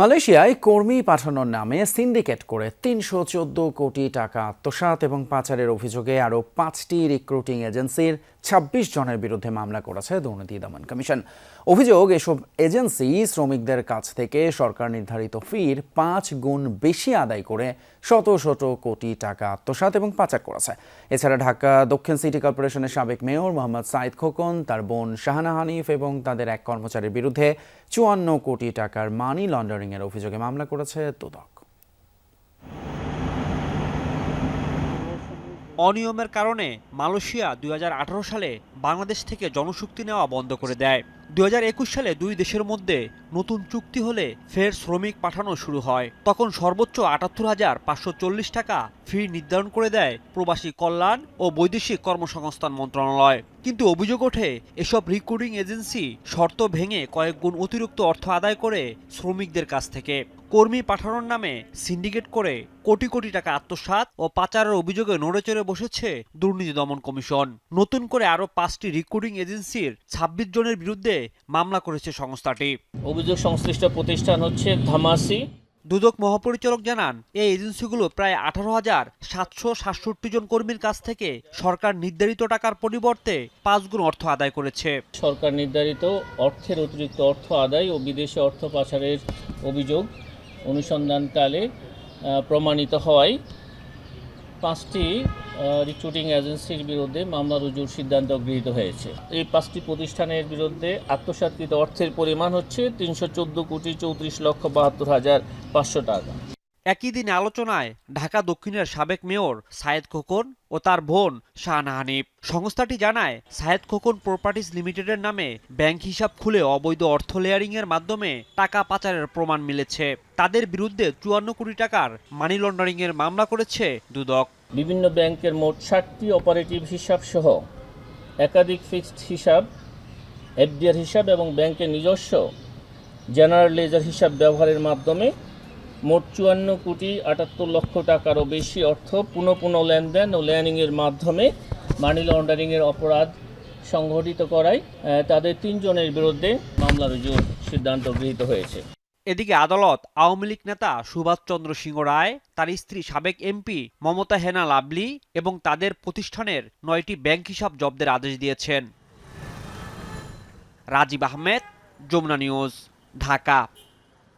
মালয়েশিয়ায় কর্মী পাঠানোর নামে সিন্ডিকেট করে তিনশো চোদ্দ কোটি টাকা আত্মসাৎ এবং পাচারের অভিযোগে আরও পাঁচটি রিক্রুটিং এজেন্সির ছাব্বিশ জনের বিরুদ্ধে মামলা করেছে দুর্নীতি দমন কমিশন। অভিযোগ, এসব এজেন্সি শ্রমিকদের কাছ থেকে সরকার নির্ধারিত ফির পাঁচ গুণ বেশি আদায় করে শত শত কোটি টাকা আত্মসাৎ এবং পাচার করেছে। এছাড়া ঢাকা দক্ষিণ সিটি কর্পোরেশনের সাবেক মেয়র মোহাম্মদ সাইদ খোকন, তার বোন শাহানা হানিফ এবং তাদের এক কর্মচারীর বিরুদ্ধে চুয়ান্ন কোটি টাকার মানি লন্ডারিংয়ের অভিযোগে মামলা করেছে দুদক। অনিয়মের কারণে মালয়েশিয়া দুই হাজার আঠারো সালে বাংলাদেশ থেকে জনশক্তি নেওয়া বন্ধ করে দেয়। দু হাজার একুশ সালে দুই দেশের মধ্যে নতুন চুক্তি হলে ফের শ্রমিক পাঠানো শুরু হয়। তখন সর্বোচ্চ আটাত্তর হাজার পাঁচশো চল্লিশ টাকা ফি নির্ধারণ করে দেয় প্রবাসী কল্যাণ ও বৈদেশিক কর্মসংস্থান মন্ত্রণালয়। কিন্তু অভিযোগ ওঠে, এসব রিক্রুটিং এজেন্সি শর্ত ভেঙে কয়েক গুণ অতিরিক্ত অর্থ আদায় করে শ্রমিকদের কাছ থেকে। কর্মী পাঠানোর নামে সিন্ডিকেট করে কোটি কোটি টাকা আত্মসাৎ ও পাচারের অভিযোগে নড়েচড়ে বসেছে দুর্নীতি দমন কমিশন। নতুন করে আরও পাঁচটি রিক্রুটিং এজেন্সির ছাব্বিশ জনের বিরুদ্ধে মামলা করেছে সংস্থাটি। অভিযোগ সংশ্লিষ্ট প্রতিষ্ঠান হচ্ছে ধামাসি। দুদক মহাপরিচালক জানান এই এজেন্সিগুলো প্রায় আঠারো হাজার সাতশো সাতষট্টি জন কর্মীর কাছ থেকে সরকার নির্ধারিত টাকার পরিবর্তে পাঁচ গুণ অর্থ আদায় করেছে। সরকার নির্ধারিত অর্থের অতিরিক্ত অর্থ আদায় ও বিদেশে অর্থ পাচারের অভিযোগ অনুসন্ধানকালে প্রমাণিত হওয়ায় পাঁচটি রিক্রুটিং এজেন্সির বিরুদ্ধে মামলা রুজুর সিদ্ধান্ত গৃহীত হয়েছে। এই পাঁচটি প্রতিষ্ঠানের বিরুদ্ধে আত্মসাতকৃত অর্থের পরিমাণ হচ্ছে তিনশো চোদ্দ কোটি চৌত্রিশ লক্ষ বাহাত্তর হাজার পাঁচশো টাকা। একই দিন আলোচনায় ঢাকা দক্ষিণের সাবেক মেয়র সায়েদ খোকন ও তার বোন শাহানা হানিফ। সংস্থাটি জানায়, সায়েদ খোকন প্রপার্টিজ লিমিটেডের নামে ব্যাংক হিসাব খুলে অবৈধ অর্থ লেয়ারিং এর মাধ্যমে টাকা পাচারের প্রমাণ মিলেছে। তাদের বিরুদ্ধে চুয়ান্ন কোটি টাকার মানি লন্ডারিং এর মামলা করেছে দুদক। বিভিন্ন ব্যাংকের মোট ষাটটি অপারেটিভ হিসাব সহ একাধিক ফিক্সড হিসাব, এফডিআর হিসাব এবং ব্যাংকের নিজস্ব জেনারেল লেজার হিসাব ব্যবহারের মাধ্যমে মোট চুয়ান্ন কোটি আটাত্তর লক্ষ টাকারও বেশি অর্থ পুনঃ পুনঃ লেনদেন ও লেয়ারিংয়ের মাধ্যমে মানি লন্ডারিংয়ের অপরাধ সংঘটিত করায় তাদের তিনজনের বিরুদ্ধে মামলা রুজুর সিদ্ধান্ত গৃহীত হয়েছে। এদিকে আদালত আওয়ামী লীগ নেতা সুভাষচন্দ্র সিংহ রায়, তার স্ত্রী সাবেক এমপি মমতা হেনা লাভলি এবং তাদের প্রতিষ্ঠানের নয়টি ব্যাংক হিসাব জব্দের আদেশ দিয়েছেন। রাজীব আহমেদ, যমুনা নিউজ, ঢাকা।